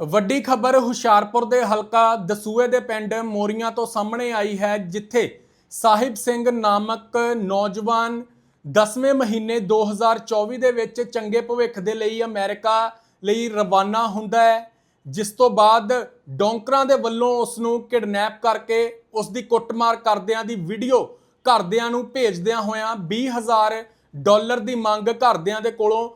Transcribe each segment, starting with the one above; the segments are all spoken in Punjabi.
ਵੱਡੀ ਖਬਰ ਹੁਸ਼ਿਆਰਪੁਰ ਦੇ ਹਲਕਾ ਦਸੂਏ ਦੇ ਪਿੰਡ ਮੋਰੀਆਂ ਤੋਂ ਸਾਹਮਣੇ ਆਈ ਹੈ, ਜਿੱਥੇ ਸਾਹਿਬ ਸਿੰਘ ਨਾਮਕ ਨੌਜਵਾਨ 10ਵੇਂ ਮਹੀਨੇ 2024 ਦੇ ਵਿੱਚ ਚੰਗੇ ਭਵਿੱਖ ਦੇ ਲਈ ਅਮਰੀਕਾ ਲਈ ਰਵਾਨਾ ਹੁੰਦਾ ਹੈ, ਜਿਸ ਤੋਂ ਬਾਅਦ ਡੋਂਕਰਾਂ ਦੇ ਵੱਲੋਂ ਉਸ ਨੂੰ ਕਿਡਨੈਪ ਕਰਕੇ ਉਸ ਦੀ ਕੁੱਟਮਾਰ ਕਰਦਿਆਂ ਦੀ ਵੀਡੀਓ ਘਰਦਿਆਂ ਨੂੰ ਭੇਜਦਿਆਂ ਹੋਇਆਂ 20000 ਡਾਲਰ ਦੀ ਮੰਗ ਘਰਦਿਆਂ ਦੇ ਕੋਲੋਂ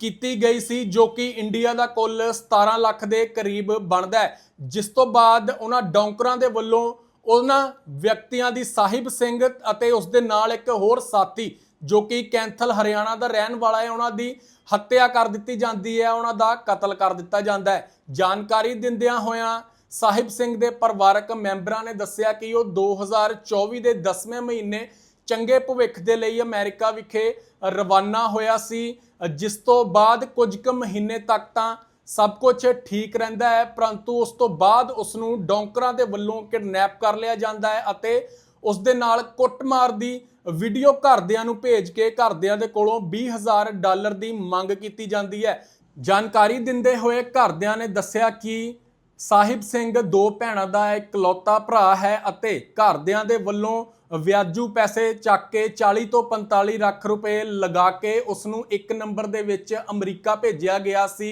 ਕੀਤੀ ਗਈ ਸੀ ਜੋ ਕਿ ਇੰਡੀਆ ਦਾ ਕੁੱਲ 17 ਲੱਖ ਦੇ ਕਰੀਬ ਬਣਦਾ ਹੈ। ਜਿਸ ਤੋਂ ਬਾਅਦ ਉਹਨਾਂ ਡੌਂਕਰਾਂ ਦੇ ਵੱਲੋਂ ਉਹਨਾਂ ਵਿਅਕਤੀਆਂ ਦੀ ਸਾਹਿਬ ਸਿੰਘ ਅਤੇ ਉਸ ਦੇ ਨਾਲ ਇੱਕ ਹੋਰ ਸਾਥੀ ਜੋ ਕਿ ਕੈਂਥਲ, ਹਰਿਆਣਾ ਦਾ ਰਹਿਣ ਵਾਲਾ ਹੈ, ਉਹਨਾਂ ਦੀ ਹੱਤਿਆ ਕਰ ਦਿੱਤੀ ਜਾਂਦੀ ਹੈ, ਉਹਨਾਂ ਦਾ ਕਤਲ ਕਰ ਦਿੱਤਾ ਜਾਂਦਾ ਹੈ। ਜਾਣਕਾਰੀ ਦਿੰਦਿਆਂ ਹੋਇਆਂ ਸਾਹਿਬ ਸਿੰਘ ਦੇ ਪਰਿਵਾਰਕ ਮੈਂਬਰਾਂ ਨੇ ਦੱਸਿਆ ਕਿ ਉਹ 2024 ਦੇ 10ਵੇਂ ਮਹੀਨੇ ਚੰਗੇ ਭਵਿੱਖ ਦੇ ਲਈ ਅਮਰੀਕਾ ਵਿਖੇ ਰਵਾਨਾ ਹੋਇਆ ਸੀ। ਜਿਸ ਤੋਂ ਬਾਅਦ ਕੁਝ ਕੁ ਮਹੀਨੇ ਤੱਕ ਤਾਂ ਸਭ ਕੁਝ ਠੀਕ ਰਹਿੰਦਾ ਹੈ, ਪਰੰਤੂ ਉਸ ਤੋਂ ਬਾਅਦ ਉਸ ਨੂੰ ਡੌਂਕਰਾਂ ਦੇ ਵੱਲੋਂ ਕਿਡਨੈਪ ਕਰ ਲਿਆ ਜਾਂਦਾ ਹੈ ਅਤੇ ਉਸ ਦੇ ਨਾਲ ਕੁੱਟਮਾਰ ਦੀ ਵੀਡੀਓ ਘਰਦਿਆਂ ਨੂੰ ਭੇਜ ਕੇ ਘਰਦਿਆਂ ਦੇ ਕੋਲੋਂ 20000 ਡਾਲਰ ਦੀ ਮੰਗ ਕੀਤੀ ਜਾਂਦੀ ਹੈ। ਜਾਣਕਾਰੀ ਦਿੰਦੇ ਹੋਏ ਘਰਦਿਆਂ ਨੇ ਦੱਸਿਆ ਕਿ ਸਾਹਿਬ ਸਿੰਘ ਦੋ ਭੈਣਾਂ ਦਾ ਇਕਲੌਤਾ ਭਰਾ ਹੈ ਅਤੇ ਘਰਦਿਆਂ ਦੇ ਵੱਲੋਂ ਵਿਆਜੂ ਪੈਸੇ ਚੱਕ ਕੇ 40 ਤੋਂ 45 ਲੱਖ ਰੁਪਏ ਲਗਾ ਕੇ ਉਸ ਨੂੰ ਇੱਕ ਨੰਬਰ ਦੇ ਵਿੱਚ ਅਮਰੀਕਾ ਭੇਜਿਆ ਗਿਆ ਸੀ।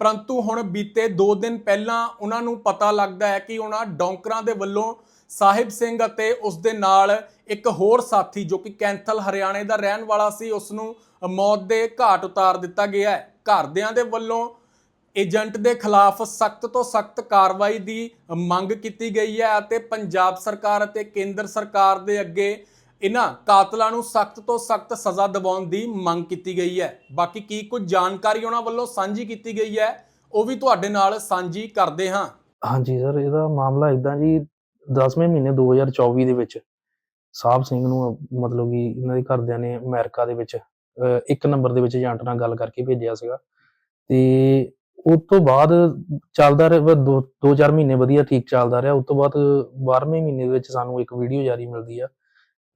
ਪਰੰਤੂ ਹੁਣ ਬੀਤੇ 2 ਦਿਨ ਪਹਿਲਾਂ ਉਹਨਾਂ ਨੂੰ ਪਤਾ ਲੱਗਦਾ ਹੈ ਕਿ ਉਹਨਾਂ ਡੌਂਕਰਾਂ ਦੇ ਵੱਲੋਂ ਸਾਹਿਬ ਸਿੰਘ ਅਤੇ ਉਸ ਦੇ ਨਾਲ ਇੱਕ ਹੋਰ ਸਾਥੀ ਜੋ ਕਿ ਕੈਂਥਲ, ਹਰਿਆਣੇ ਦਾ ਰਹਿਣ ਵਾਲਾ ਸੀ ਉਸ ਨੂੰ ਮੌਤ ਦੇ ਘਾਟ ਉਤਾਰ ਦਿੱਤਾ ਗਿਆ ਹੈ। ਘਰਦਿਆਂ ਦੇ ਵੱਲੋਂ ਏਜੰਟ ਦੇ ਖਿਲਾਫ ਸਖਤ ਤੋਂ ਸਖਤ ਕਾਰਵਾਈ ਦੀ ਮੰਗ ਕੀਤੀ ਗਈ ਹੈ ਅਤੇ ਪੰਜਾਬ ਸਰਕਾਰ ਅਤੇ ਕੇਂਦਰ ਸਰਕਾਰ ਦੇ ਅੱਗੇ ਇਹਨਾਂ ਕਾਤਲਾਂ ਨੂੰ ਸਖਤ ਤੋਂ ਸਖਤ ਸਜ਼ਾ ਦਿਵਾਉਣ ਦੀ ਮੰਗ ਕੀਤੀ ਗਈ ਹੈ। ਬਾਕੀ ਕੀ ਕੁਝ ਜਾਣਕਾਰੀ ਉਹਨਾਂ ਵੱਲੋਂ ਸਾਂਝੀ ਕੀਤੀ ਗਈ ਹੈ, ਉਹ ਵੀ ਤੁਹਾਡੇ ਨਾਲ ਸਾਂਝੀ ਕਰਦੇ ਹਾਂ। ਹਾਂਜੀ ਸਰ, ਇਹਦਾ ਮਾਮਲਾ ਇਦਾਂ ਜੀ 10ਵੇਂ ਮਹੀਨੇ 2024 ਦੇ ਵਿੱਚ ਸਾਹਿਬ ਸਿੰਘ ਨੂੰ ਮਤਲਬ ਕਿ ਇਹਨਾਂ ਦੇ ਘਰਦਿਆਂ ਨੇ ਅਮਰੀਕਾ ਦੇ ਵਿੱਚ ਇੱਕ ਨੰਬਰ ਦੇ ਵਿੱਚ ਏਜੰਟ ਨਾਲ ਗੱਲ ਕਰਕੇ ਭੇਜਿਆ ਸੀਗਾ। ਤੇ ਉਸ ਤੋਂ ਬਾਅਦ ਚੱਲਦਾ ਰਿਹਾ ਦੋ ਦੋ ਚਾਰ ਮਹੀਨੇ ਵਧੀਆ ਠੀਕ ਚੱਲਦਾ ਰਿਹਾ, ਉਸ ਤੋਂ ਬਾਅਦ 12ਵੇਂ ਮਹੀਨੇ ਦੇ ਵਿੱਚ ਸਾਨੂੰ ਇੱਕ ਵੀਡੀਓ ਜਾਰੀ ਮਿਲਦੀ ਆ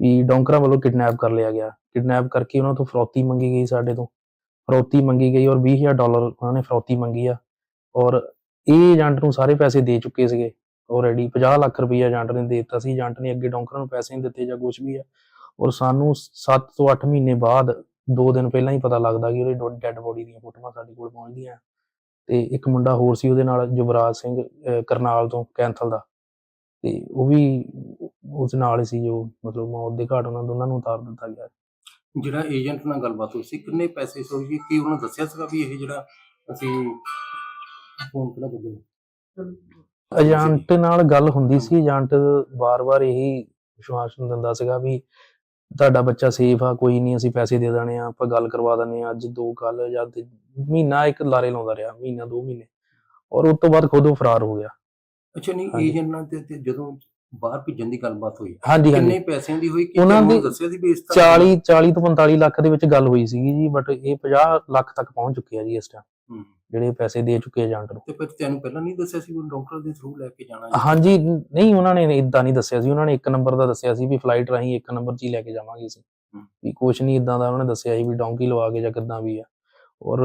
ਵੀ ਡੌਂਕਰਾਂ ਵੱਲੋਂ ਕਿਡਨੈਪ ਕਰ ਲਿਆ ਗਿਆ। ਕਿਡਨੈਪ ਕਰਕੇ ਉਹਨਾਂ ਤੋਂ ਫਰੌਤੀ ਮੰਗੀ ਗਈ ਸਾਡੇ ਤੋਂ। ਫਰੌਤੀ ਮੰਗੀ ਗਈ ਔਰ 20000 ਡਾਲਰ ਉਹਨਾਂ ਨੇ ਫਰੌਤੀ ਮੰਗੀ ਆ। ਔਰ ਇਹ ਏਜੰਟ ਨੂੰ ਸਾਰੇ ਪੈਸੇ ਦੇ ਚੁੱਕੇ ਸੀਗੇ। ਆਲਰੇਡੀ 50 ਲੱਖ ਰੁਪਈਆ ਏਜੰਟ ਨੇ ਦੇ ਦਿੱਤਾ ਸੀ। ਏਜੰਟ ਨੇ ਅੱਗੇ ਡੌਂਕਰਾਂ ਨੂੰ ਪੈਸੇ ਨਹੀਂ ਦਿੱਤੇ ਜਾਂ ਕੁਝ ਵੀ ਆ। ਔਰ ਸਾਨੂੰ 7 ਤੋਂ 8 ਮਹੀਨੇ ਬਾਅਦ 2 ਦਿਨ ਪਹਿਲਾਂ ਹੀ ਪਤਾ ਲੱਗਦਾ ਕਿ ਉਹਦੀ ਡੈੱਡ ਬੋਡੀ ਦੀਆਂ ਫੋਟੋਆਂ ਸਾਡੇ ਕੋਲ ਪਹੁੰਚਦੀਆਂ। ਤੇ ਇੱਕ ਮੁੰਡਾ ਹੋਰ ਸੀ ਉਹਦੇ ਨਾਲ ਯੁਵਰਾਜ ਸਿੰਘ ਕਰਨਾਲ ਤੋਂ ਕੈਂਥਲ ਦਾ। ਤੇ ਉਹ ਵੀ ਉਸ ਨਾਲ ਹੀ ਸੀ ਜੋ ਮਤਲਬ ਮੌਤ ਦੇ ਘਾਟ ਉਹਨਾਂ ਦੋਨਾਂ ਨੂੰ ਉਤਾਰ ਦਿੱਤਾ ਗਿਆ। ਜਿਹੜਾ ਏਜੰਟ ਨਾਲ ਗੱਲਬਾਤ ਹੋਈ ਸੀ ਕਿੰਨੇ ਪੈਸੇ ਸੀ ਕੀ ਉਹਨਾਂ ਦੱਸਿਆ ਸੀਗਾ ਵੀ ਇਹ ਜਿਹੜਾ ਅਸੀਂ ਫੋਨ ਕਿਹੜਾ ਬਦਲ ਏਜੰਟ ਨਾਲ ਗੱਲ ਹੁੰਦੀ ਸੀ ਏਜੰਟ ਵਾਰ-ਵਾਰ ਇਹੀ ਵਿਸ਼ਵਾਸਨ ਦਿੰਦਾ ਸੀਗਾ ਵੀ ਤੁਹਾਡਾ ਬੱਚਾ ਸੇਫ ਆ ਕੋਈ ਨਹੀਂ ਅਸੀਂ ਪੈਸੇ ਦੇ ਦੇਣੇ ਆ ਆਪਾਂ ਗੱਲ ਕਰਵਾ ਦਿੰਦੇ ਆ ਅੱਜ ਦੋ ਕੱਲ ਜਾਂ ਤੇ ਮਹੀਨਾ ਇੱਕ ਲਾਰੇ ਲਾਉਂਦਾ ਰਿਹਾ ਮਹੀਨਾ ਦੋ ਮਹੀਨੇ। ਔਰ ਉਸ ਤੋਂ ਬਾਅਦ ਖੁਦ ਉਹ ਫਰਾਰ ਹੋ ਗਿਆ। ਅੱਛਾ ਨਹੀਂ। ਏਜੰਟ ਨਾਲ ਤੇ ਤੇ ਜਦੋਂ ਬਾਹਰ ਭੇਜਣ ਦੀ ਗੱਲਬਾਤ ਹੋਈ ਹਾਂਜੀ ਕਿੰਨੇ ਹਾਂਜੀ ਪੈਸਿਆਂ ਦੀ ਹੋਈ ਕਿ ਉਹਨਾਂ ਦੀ ਦੱਸਿਆ ਸੀ ਵੀ ਇਸ ਤਰ੍ਹਾਂ 40 40 ਤੋਂ 45 ਲੱਖ ਦੇ ਵਿੱਚ ਗੱਲ ਹੋਈ ਸੀਗੀ ਜੀ ਬਟ ਇਹ 50 ਲੱਖ ਤੱਕ ਪਹੁੰਚ ਚੁੱਕੇ ਆ ਜੀ ਇਸ ਟਾਈਮ ਹੂੰ। ਜਿਹੜੇ ਪੈਸੇ ਦੇ ਚੁੱਕੇ ਏਜੰਟ ਨੂੰ ਤੇ ਫਿਰ ਤੈਨੂੰ ਪਹਿਲਾਂ ਨਹੀਂ ਦੱਸਿਆ ਸੀ ਵੀ ਡਾਕਟਰ ਦੇ ਥਰੂ ਲੈ ਕੇ ਜਾਣਾ? ਹਾਂਜੀ ਨਹੀਂ ਉਹਨਾਂ ਨੇ ਇਦਾਂ ਨਹੀਂ ਦੱਸਿਆ ਸੀ ਉਹਨਾਂ ਨੇ ਇੱਕ ਨੰਬਰ ਦਾ ਦੱਸਿਆ ਸੀ ਵੀ ਫਲਾਈਟ ਰਾਹੀਂ ਇੱਕ ਨੰਬਰ 'ਚ ਹੀ ਲੈ ਕੇ ਜਾਵਾਂਗੇ ਅਸੀਂ ਹਮ। ਵੀ ਕੁਛ ਨਹੀਂ ਇਦਾਂ ਦਾ ਉਹਨਾਂ ਨੇ ਦੱਸਿਆ ਸੀ ਵੀ ਡੌਂਕੀ ਲਵਾ ਕੇ ਜਾਂ ਕਿੱਦਾਂ ਵੀ ਆ ਔਰ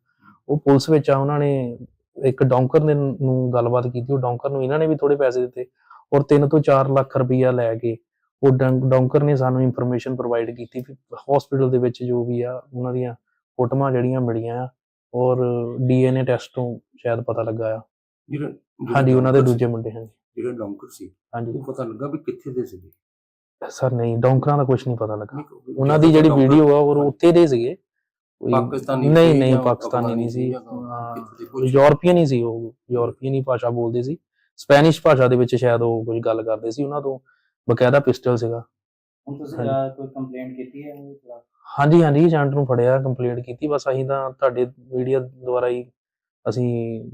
ਉਹ ਪੁਲਿਸ ਵਿੱਚ ਆ ਉਹਨਾਂ ਨੇ ਇੱਕ ਡੌਂਕਰ ਨੇ ਨੂੰ ਗੱਲਬਾਤ ਕੀਤੀ ਉਹ ਡੌਂਕਰ ਨੂੰ ਇਹਨਾਂ ਨੇ ਵੀ ਥੋੜੇ ਪੈਸੇ ਦਿੱਤੇ ਔਰ 3 ਤੋਂ 4 ਲੱਖ ਰੁਪਈਆ ਲੈ ਕੇ ਉਹ ਡੌਂਕਰ ਨੇ ਸਾਨੂੰ ਇਨਫੋਰਮੇਸ਼ਨ ਪ੍ਰੋਵਾਈਡ ਕੀਤੀ ਵੀ ਹਸਪੀਟਲ ਦੇ ਵਿੱਚ ਜੋ ਵੀ ਆ ਉਹਨਾਂ ਦੀਆਂ ਫੋਟੋਆਂ ਜਿਹੜੀਆਂ ਮਿਲੀਆਂ ਆ ਔਰ ਡੀਐਨਏ ਟੈਸਟ ਤੋਂ ਸ਼ਾਇਦ ਪਤਾ ਲੱਗਾ ਆ। ਹਾਂਜੀ ਉਹਨਾਂ ਦੇ ਦੂਜੇ ਮੁੰਡੇ ਹਨ ਜਿਹੜਾ ਡੌਂਕਰ ਸੀ ਹਾਂਜੀ। ਉਹ ਪਤਾ ਲੱਗਾ ਵੀ ਕਿੱਥੇ ਦੇ ਸੀਗੇ? ਸਰ ਨਹੀਂ ਡੌਂਕਰਾਂ ਦਾ ਕੁਝ ਨਹੀਂ ਪਤਾ ਲੱਗਾ। ਉਹਨਾਂ ਦੀ ਜਿਹੜੀ ਵੀਡੀਓ ਆ ਉਹ ਉੱਥੇ ਦੇ ਸੀਗੇ। ਕੋਈ- ਪਾਕਿਸਤਾਨੀ ਨਹੀਂ ਨਹੀਂ ਪਾਕਿਸਤਾਨੀ ਨਹੀਂ ਸੀ। ਯੂਰਪੀਅਨ ਹੀ ਸੀ ਉਹ ਯੂਰਪੀਅਨ ਹੀ ਭਾਸ਼ਾ ਬੋਲਦੇ ਸੀ। ਸਪੈਨਿਸ਼ ਭਾਸ਼ਾ ਦੇ ਵਿੱਚ ਸ਼ਾਇਦ ਉਹ ਕੁਝ ਗੱਲ ਕਰਦੇ ਸੀ ਉਹਨਾਂ ਤੋਂ ਬਕਾਇਦਾ ਪਿਸਟਲ ਸੀਗਾ। ਹੁਣ ਤੁਸੀਂ ਕੋਈ ਕੰਪਲੇਂਟ ਕੀਤੀ ਹੈ ਉਹਦੇ ਖਿਲਾਫ ਹਾਂਜੀ ਹਾਂਜੀ ਏਜੰਟ ਨੂੰ ਫੜਿਆ ਕੰਪਲੇਂਟ ਕੀਤੀ ਬਸ ਅਸੀਂ ਤਾਂ ਤੁਹਾਡੇ ਮੀਡੀਆ ਦੁਆਰਾ ਹੀ ਅਸੀਂ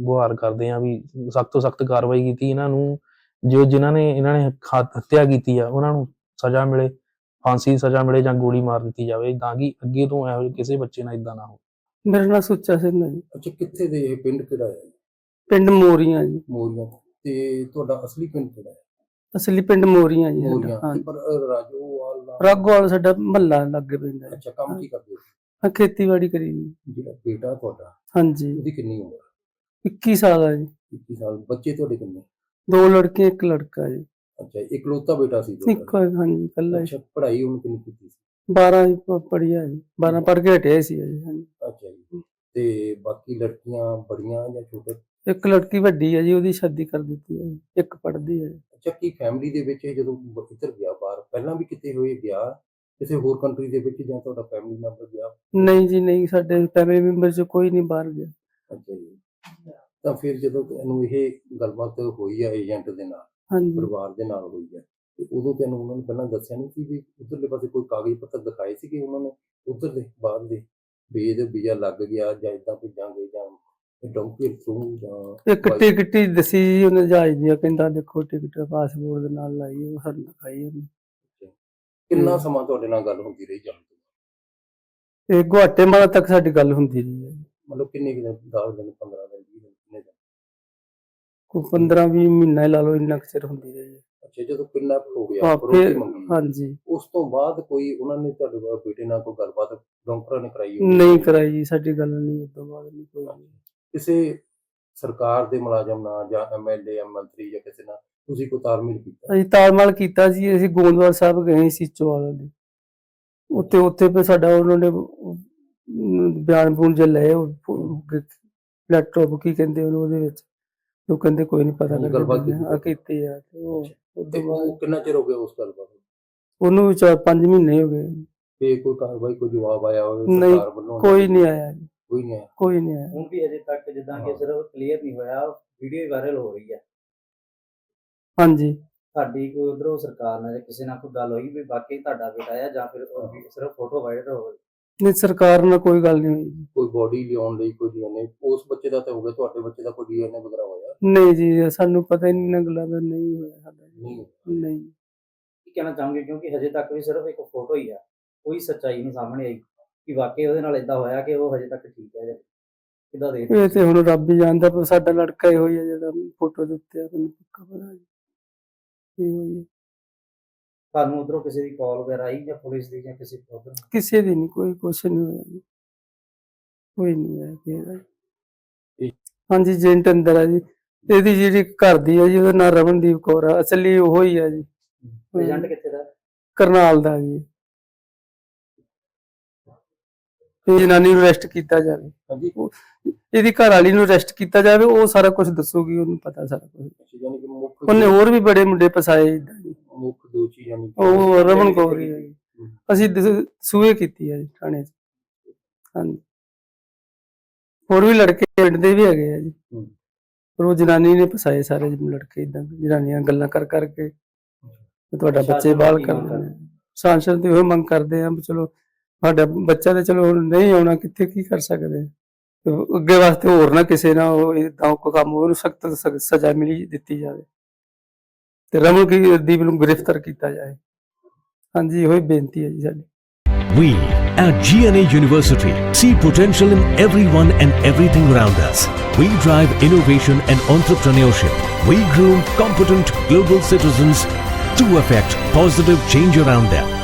ਗੁਹਾਰ ਕਰਦੇ ਹਾਂ ਵੀ ਸਖਤ ਤੋਂ ਸਖਤ ਕਾਰਵਾਈ ਕੀਤੀ ਇਹਨਾਂ ਨੂੰ। ਜੋ ਜਿਨ੍ਹਾਂ ਨੇ ਇਹਨਾਂ ਨੇ ਹੱਤਿਆ ਕੀਤੀ ਆ ਉਹਨਾਂ ਨੂੰ ਸਜ਼ਾ ਮਿਲੇ। ਫਾਂਸੀ ਦੀ ਸਜ਼ਾ ਮਿਲੇ ਜਾਂ ਗੋਲੀ ਮਾਰ ਦਿੱਤੀ ਜਾਵੇ ਤਾਂ ਕਿ ਅੱਗੇ ਤੋਂ ਇਹੋ ਜਿਹੇ ਕਿਸੇ ਬੱਚੇ ਨਾਲ ਇਦਾਂ ਨਾ ਹੋ ਮੇਰਾ ਨਾਮ ਸੁੱਚਾ ਸਿੰਘ ਹੈ ਜੀ। ਅੱਛਾ ਕਿੱਥੇ ਦੇ ਇਹ ਪਿੰਡ ਕਿਹੜਾ ਹੈ? ਪਿੰਡ ਮੋਰੀਆਂ ਜੀ। ਮੋਰੀਆਂ। ਤੇ ਤੁਹਾਡਾ ਅਸਲੀ ਪਿੰਡ ਕਿਹੜਾ ਹੈ? ਅਸਲੀ ਪਿੰਡ ਮੋਰੀਆਂ ਜੀ ਸਾਡਾ, ਮੋਰੀਆਂ। ਹਾਂ ਤੇ ਪਰ ਅ, ਰਾਜੋਵਾਲ ਦਾ ਰਾਗੋਵਾਲ ਸਾਡਾ ਮਹੱਲਾ ਲੱਗੇ ਪੈਂਦਾ ਹੈ। ਅੱਛਾ ਕੰਮ ਕੀ ਕਰਦੇ ਹੋ? ਹਾਂ, ਖੇਤੀਬਾੜੀ ਕਰੀ ਜੀ। ਜਿਹੜਾ ਬੇਟਾ ਤੁਹਾਡਾ ਹਾਂਜੀ। ਉਹਦੀ ਕਿੰਨੀ ਉਮਰ? 21 ਸਾਲ ਹੈ ਜੀ। 21 ਸਾਲ। ਬੱਚੇ ਤੁਹਾਡੇ ਕਿੰਨੇ? ਦੋ ਲੜਕੀਆਂ ਇੱਕ ਲੜਕਾ ਜੀ। ਅੱਛਾ ਇਕਲੌਤਾ ਬੇਟਾ ਸੀ ਤੁਹਾਡਾ ਇੱਕ ਹਾਂਜੀ ਕੱਲਾ ਅੱਛਾ ਪੜ੍ਹਾਈ ਉਹਨੇ ਕਿੰਨੀ ਕੀਤੀ ਸੀ? 12 ਪੜਿਆ ਜੀ 12 ਪੜ ਕੇ ਹਟਿਆ ਸੀ ਜੀ ਹਾਂਜੀ। ਅੱਛਾ ਜੀ ਤੇ ਬਾਕੀ ਲੜਕੀਆਂ ਬੜੀਆਂ ਜਾਂ ਛੋਟੇ? ਇੱਕ ਲੜਕੀ ਵੱਡੀ ਹੈ ਜੀ ਉਹਦੀ ਸ਼ਾਦੀ ਕਰ ਦਿੱਤੀ ਹੈ ਜੀ। ਇੱਕ ਪੜਦੀ ਹੈ। ਅੱਛਾ ਕੀ ਫੈਮਿਲੀ ਦੇ ਵਿੱਚ ਇਹ ਜਦੋਂ ਬ- ਇੱਧਰ ਗਿਆ ਬਾਹਰ ਪਹਿਲਾਂ ਵੀ ਕਿਤੇ ਹੋਏ ਗਿਆ ਕਿਸੇ ਹੋਰ ਕੰਟਰੀ ਦੇ ਵਿੱਚ ਜਾਂ ਤੁਹਾਡਾ ਫੈਮਿਲੀ ਮੈਂਬਰ ਗਿਆ ਨਹੀਂ ਜੀ ਨਹੀਂ ਸਾਡੇ ਫੈਮਿਲੀ ਮੈਂਬਰ ਚ ਕੋਈ ਨਹੀਂ ਬਾਹਰ ਗਿਆ। ਅੱਛਾ ਜੀ ਤਾਂ ਫਿਰ ਜਦੋਂ ਤੁਹਾਨੂੰ ਇਹ ਗੱਲਬਾਤ ਹੋਈ ਹੈ ਏਜੰਟ ਦੇ ਨਾਲ ਹਾਂਜੀ। ਪਰਿਵਾਰ ਦੇ ਨਾਲ ਹੋਈ ਹੈ। ਤੇ ਉਦੋਂ ਤੈਨੂੰ ਉਹਨਾਂ ਨੇ ਪਹਿਲਾਂ ਦੱਸਿਆ ਨਹੀਂ ਸੀ ਵੀ ਉਧਰਲੇ ਪਾਸੇ ਕੋਈ ਕਾਗਜ਼ ਪੱਤਰ ਦਿਖਾਏ ਸੀਗੇ ਉਹਨਾਂ ਨੇ? ਉਧਰ ਦੇ ਬਾਹਰ ਦੇ। ਵੀ ਇਹਦੇ ਵੀਜ਼ਾ ਲੱਗ ਗਿਆ ਜਾਂ ਇਦਾਂ ਭੇਜਾਂਗੇ ਜਾਂ ਡੌਂਕੀ ਥਰੂ ਜਾਂ ਇੱਕ ਟਿਕਟ ਹੀ ਦੱਸੀ ਜੀ ਉਹਨੇ ਜਹਾਜ਼ ਦੀ ਕਹਿੰਦਾ ਦੇਖੋ ਟਿਕਟ ਪਾਸਪੋਰਟ ਦੇ ਨਾਲ ਲਾਈ ਉਹ ਸਾਨੂੰ ਦਿਖਾਈ ਉਹਨੇ। ਕਿੰਨਾ ਸਮਾਂ ਤੁਹਾਡੇ ਨਾਲ ਗੱਲ ਹੁੰਦੀ ਰਹੀ ਜਾਣ ਤੋਂ? ਤੇ ਗੁਆਟੇਮਾਲਾ ਤੱਕ ਸਾਡੀ ਗੱਲ ਹੁੰਦੀ ਰਹੀ ਹੈ। ਜੀ। ਮਤਲਬ ਕਿੰਨੇ ਕੁ ਦਿਨ 10 ਦਿਨ 15 ਦਿਨ 20 ਦਿਨ ਕਿੰਨੇ ਦਿਨ? ਕੋਈ 15 20 ਮਹੀਨਾ ਹੀ ਲਾ ਲਓ ਇੰਨਾ ਕੁ ਚਿਰ ਹੁੰਦੀ ਰਹੀ ਹੈ ਅੱਛਾ ਜਦੋਂ ਕਿਡਨੈਪ ਹੋ ਗਿਆ ਹਾਂ, ਰੋਟੀ ਫਿਰ ਮੰਗੀ ਹਾਂਜੀ ਉਸ ਤੋਂ ਬਾਅਦ ਕੋਈ ਉਹਨਾਂ ਨੇ ਤੁਹਾਡੇ ਬ- ਬੇਟੇ ਨਾਲ ਕੋਈ ਗੱਲਬਾਤ ਡਾਕਟਰਾਂ ਨੇ ਕਰਾਈ ਹੋਵੇ? ਨਹੀਂ ਕਰਾਈ ਜੀ ਸਾਡੀ ਗੱਲ ਨਹੀਂ ਤੋਂ ਬਾਅਦ ਨਹੀਂ ਕੋਈ ਕਿਸੇ ਸਰਕਾਰ ਦੇ ਮੁਲਾਜ਼ਮ ਨਾਲ ਜਾਂ ਐਮਐਲਏ ਮੰਤਰੀ ਜਾਂ ਕਿਸੇ ਨਾਲ ਤੁਸੀਂ ਕੋਈ ਤਾਲਮੇਲ ਕੀਤਾ ਅਸੀਂ ਤਾਲਮਾਲ ਕੀਤਾ ਸੀ ਅਸੀਂ ਗੋਂਦਵਾਲ ਸਾਹਿਬ ਗਏ ਸੀ ਚੋਵਾਲ ਦੇ ਉੱਥੇ ਉੱਥੇ ਫਿਰ ਸਾਡਾ ਉਹਨਾਂ ਨੇ ਅਮ, ਬਿਆਨ ਬੂਨ ਜੇ ਲਏ ਲੈਪਟਾਪ ਕੀ ਕਹਿੰਦੇ ਉਹਨੂੰ ਉਹਦੇ ਵਿੱਚ ਉਹ ਕਹਿੰਦੇ ਕੋਈ ਨਹੀਂ ਪਤਾ ਗੱਲਬਾਤ ਕੀਤੀ। ਆ ਕੀਤੀ ਆ ਤੇ ਉਹ ਬਾਅਦ ਉਹ ਕਿੰਨਾ ਚਿਰ ਹੋ ਗਿਆ ਉਸ ਗੱਲਬਾਤ ਨੂੰ? ਉਹਨੂੰ ਚਾਰ ਪੰਜ ਮਹੀਨੇ ਹੋ ਗਏ। ਤੇ ਕੋਈ ਕਾਰਵਾਈ ਕੋਈ ਜਵਾਬ ਆਇਆ ਹੋਵੇ ਨਹੀਂ, ਸਰਕਾਰ ਵੱਲੋਂ ਕੋਈ ਨਹੀਂ ਆਇਆ ਜੀ, ਕੋਈ ਨਹੀਂ ਆਇਆ। ਕੋਈ ਨਹੀਂ ਆਇਆ। ਹੁਣ ਵੀ ਅਜੇ ਤੱਕ ਜਿੱਦਾਂ ਕਿ ਹਾਂ। ਸਿਰਫ ਕਲੀਅਰ ਨਹੀਂ ਹੋਇਆ ਵੀਡੀਓ ਵਾਇਰਲ ਹੋ ਰਹੀ ਹੈ ਹਾਂਜੀ। ਸਾਡੀ ਕੋਈ ਉਧਰੋਂ ਸਰਕਾਰ ਨਾਲ ਜਾਂ ਕਿਸੇ ਨਾਲ ਕੋਈ ਗੱਲ ਹੋਈ ਵੀ ਵਾਕਈ ਤੁਹਾਡਾ ਬੇਟਾ ਹੈ ਜਾਂ ਫਿਰ ਉਹ ਵੀ ਸਿਰਫ ਫੋਟੋ ਵਾਇਰਲ ਹੋ ਰਹੀ ਨਹੀਂ ਸਰਕਾਰ ਨਾਲ ਕੋਈ ਗੱਲ ਨਹੀਂ ਹੋਈ ਜੀ। ਕੋਈ ਬੋਡੀ ਲਿਆਉਣ ਲਈ ਕੋਈ ਡੀਐਨਏ ਉਸ ਬੱਚੇ ਦਾ ਤਾਂ ਹੋ ਗਿਆ ਤੁਹਾਡੇ ਬੱਚੇ ਦਾ ਕੋਈ ਡੀਐਨਏ ਵਗੈਰਾ ਹੋਇਆ? ਨਹੀਂ ਜੀ ਸਾਨੂੰ ਪਤਾ ਹੀ ਨਹੀਂ ਨਾ ਗੱਲਾਂ ਦਾ ਨਹੀਂ ਹੋਇਆ ਸਾਡਾ ਜੀ। ਨਹੀਂ ਨਹੀਂ। ਕੀ ਕਹਿਣਾ ਚਾਹੋਗੇ? ਕਿਉਂਕਿ ਹਜੇ ਤੱਕ ਵੀ ਸਿਰਫ ਇੱਕ ਫੋਟੋ ਹੀ ਆ ਕੋਈ ਸੱਚਾਈ ਨਹੀਂ ਸਾਹਮਣੇ ਆਈ। ਕਿ ਵਾਕਈ ਉਹਦੇ ਨਾਲ ਇਦਾਂ ਹੋਇਆ ਕਿ ਉਹ ਹਜੇ ਤੱਕ ਠੀਕ ਹੈ ਜਾਂ ਕਿੱਦਾਂ ਇਹ ਤੇ ਹੁਣ ਰੱਬ ਹੀ ਜਾਣਦਾ ਪਰ ਸਾਡਾ ਲੜਕਾ ਹੀ ਹੋਈ ਹੈ ਜਿਹੜਾ ਫੋਟੋ ਦੇ ਉੱਤੇ ਆ ਮੈਨੂੰ ਪੱਕਾ ਪਤਾ ਜੀ। ਇਹ ਹੋਈ ਹੈ। ਤੁਹਾਨੂੰ ਉਧਰੋਂ ਕਿਸੇ ਦੀ ਕਾਲ ਵਗੈਰਾ ਆਈ ਜਾਂ ਪੁਲਿਸ ਦੀ ਜਾਂ ਕਿਸੇ ਉਧਰ? ਕਿਸੇ ਦੀ ਨਹੀਂ ਕੋਈ ਕੁਛ ਨਹੀਂ ਹੋਇਆ ਜੀ। ਕੋਈ ਨਹੀਂ ਹੈ ਕਿਸੇ ਦਾ ਠੀਕ। ਹਾਂਜੀ ਜੈਂਟ ਅੰਦਰ ਹੈ ਜੀ। ਇਹਦੀ ਜਿਹੜੀ ਘਰ ਦੀ ਹੈ ਜੀ ਉਹਦਾ ਨਾਮ ਰਮਨਦੀਪ ਕੌਰ ਆ। ਅਸਲੀ ਉਹ ਹੀ ਹੈ ਜੀ। ਏਜੰਟ ਕਿੱਥੇ ਦਾ? ਕਰਨਾਲ ਦਾ ਜੀ। ਇਹ ਜਨਾਨੀ ਨੂੰ ਅਰੈਸਟ ਕੀਤਾ ਜਾਵੇ। ਹਾਂਜੀ। ਇਹਦੀ ਘਰ ਵਾਲੀ ਨੂੰ ਅਰੈਸਟ ਕੀਤਾ ਜਾਵੇ ਉਹ ਸਾਰਾ ਕੁਝ ਦੱਸੂਗੀ ਉਹਨੂੰ ਪਤਾ ਸਾਰਾ ਕੁਝ ਅੱਛਾ, ਯਾਨੀ ਕਿ ਮੁੱਖ ਉਹਨੇ ਹੋਰ ਵੀ ਬੜੇ ਮੁੰਡੇ ਫਸਾਏ। ਯਾਨੀ ਉਹ ਰਮਨ ਕੌਰ ਹੀ ਹੈ ਜੀ। ਅਸੀਂ ਦਸ- ਸੂਏ ਕੀਤੀ ਹੈ ਜੀ ਥਾਣੇ 'ਚ। ਹਾਂਜੀ। ਹੋਰ ਵੀ ਲੜਕੇ ਪਿੰਡ ਦੇ ਵੀ ਹੈਗੇ ਆ ਜੀ। ਹੂੰ। ਪਰ ਉਹ ਜਨਾਨੀ ਨੇ ਫਸਾਏ ਸਾਰੇ ਲੜਕੇ ਇਦਾਂ। ਜਨਾਨੀਆਂ ਗੱਲਾਂ ਕਰ ਕਰਕੇ ਵੀ ਤੁਹਾਡਾ ਬੱਚੇ ਸ਼ਾਸਨ ਬਾਲ ਦੀ ਕਰ ਮੰਗ ਲੈਣੇ ਸਾਂਸਦ ਦੀ ਉਹ ਮੰਗ ਕਰਦੇ ਆ ਵੀ ਚਲੋ ਸਾਡਾ ਬੱਚਾ ਤੇ ਚਲੋ ਹੁਣ ਨਹੀਂ ਆਉਣਾ ਕਿੱਥੇ ਕੀ ਕਰ ਸਕਦੇ? ਆ। ਤੇ ਅੱਗੇ ਵਾਸਤੇ ਹੋਰ ਨਾ ਕਿਸੇ ਨਾਲ ਉਹ ਇਦਾਂ ਕੋ ਕੰਮ ਹੋਵੇ, ਉਹਨੂੰ ਸਖਤ ਸਜ਼ਾ ਮਿਲੀ ਦਿੱਤੀ ਜਾਵੇ। ਤੇ ਰਮਨ ਕੀ ਦੀਪ ਨੂੰ ਗ੍ਰਿਫਤਾਰ ਕੀਤਾ ਜਾਏ ਹਾਂਜੀ ਇਹੋ ਹੀ ਬੇਨਤੀ ਹੈ ਜੀ ਸਾਡੀ We at GNA University see potential in everyone and everything around us. We drive innovation and entrepreneurship. We groom competent global citizens to affect positive change around them.